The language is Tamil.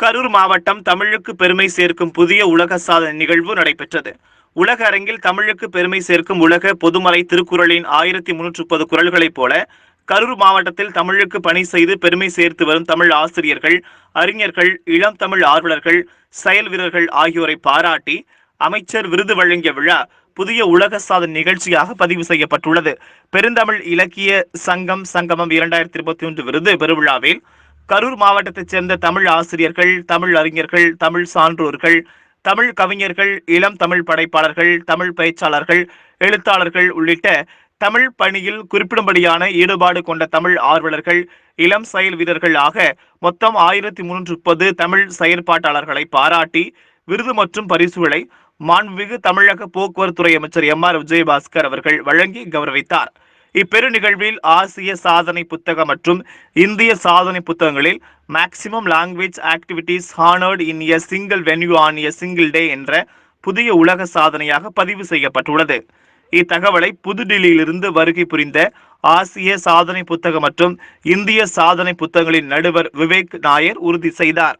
கரூர் மாவட்டம் தமிழுக்கு பெருமை சேர்க்கும் புதிய உலக சாதனை நிகழ்வு நடைபெற்றது. உலக அரங்கில் தமிழுக்கு பெருமை சேர்க்கும் உலக பொதுமறை திருக்குறளின் ஆயிரத்தி முன்னூற்று முப்பது குரல்களைப் போல கரூர் மாவட்டத்தில் தமிழுக்கு பணி செய்து பெருமை சேர்த்து வரும் தமிழ் ஆசிரியர்கள் அறிஞர்கள் இளம் தமிழ் ஆர்வலர்கள் செயல் வீரர்கள் ஆகியோரை பாராட்டி அமைச்சர் விருது வழங்கிய விழா புதிய உலக சாதனை நிகழ்ச்சியாக பதிவு செய்யப்பட்டுள்ளது. பெருந்தமிழ் இலக்கிய சங்கம் சங்கமம் இரண்டாயிரத்தி இருபத்தி ஒன்று விருது பெருவிழாவில் கரூர் மாவட்டத்தைச் சேர்ந்த தமிழ் ஆசிரியர்கள் தமிழ் அறிஞர்கள் தமிழ் சான்றோர்கள் தமிழ் கவிஞர்கள் இளம் தமிழ் படைப்பாளர்கள் தமிழ் பேச்சாளர்கள் எழுத்தாளர்கள் உள்ளிட்ட தமிழ் பணியில் குறிப்பிடும்படியான ஈடுபாடு கொண்ட தமிழ் ஆர்வலர்கள் இளம் செயல் வீரர்கள் ஆக மொத்தம் ஆயிரத்தி முன்னூற்று முப்பது தமிழ் செயற்பாட்டாளர்களை பாராட்டி விருது மற்றும் பரிசுகளை மாண்புமிகு தமிழக போக்குவரத்துறை அமைச்சர் எம் ஆர் விஜயபாஸ்கர் அவர்கள் வழங்கி கௌரவித்தார். இப்பெரு நிகழ்வில் ஆசிய சாதனை புத்தகம் மற்றும் இந்திய சாதனை புத்தகங்களில் maximum language activities honoured in a single venue on a single day என்ற புதிய உலக சாதனையாக பதிவு செய்யப்பட்டுள்ளது. இத்தகவலை புதுடில்லியிலிருந்து வருகை புரிந்த ஆசிய சாதனை புத்தகம் மற்றும் இந்திய சாதனை புத்தகங்களின் நடுவர் விவேக் நாயர் உறுதி செய்தார்.